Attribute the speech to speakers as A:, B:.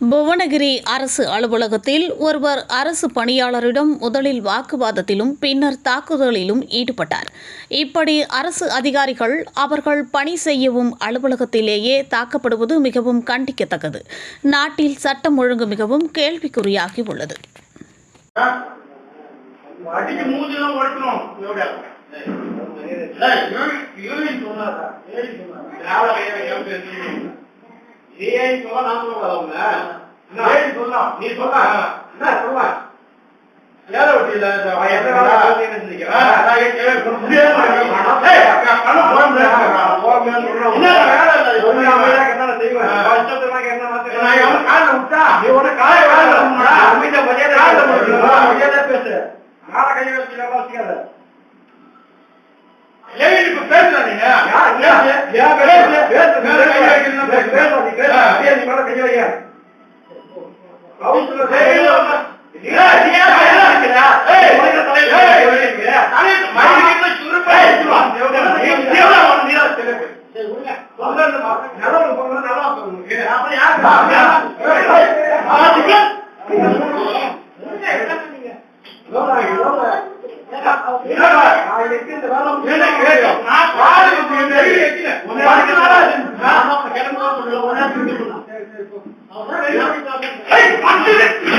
A: புவனகிரி அரசு அலுவலகத்தில் ஒருவர் அரசு பணியாளரிடம் முதலில் வாக்குவாதத்திலும் பின்னர் தாக்குதலிலும் ஈடுபட்டார். இப்படி அரசு அதிகாரிகள் அவர்கள் பணி செய்யவும் அலுவலகத்திலேயே தாக்கப்படுவது மிகவும் கண்டிக்கத்தக்கது. நாட்டில் சட்டம் ஒழுங்கு மிகவும் கேள்விக்குறியாகி உள்ளது
B: சொன்னாரா? நீ சொல்ல, நான் சொல்லக்கூடாதா உன்னை? என்ன? நீ சொல்ல. என்ன சொல்ல? ஏழை இல்லை விட்டா? உன்னை காலை கையை வச்சுக்காத. நான் கிடந்து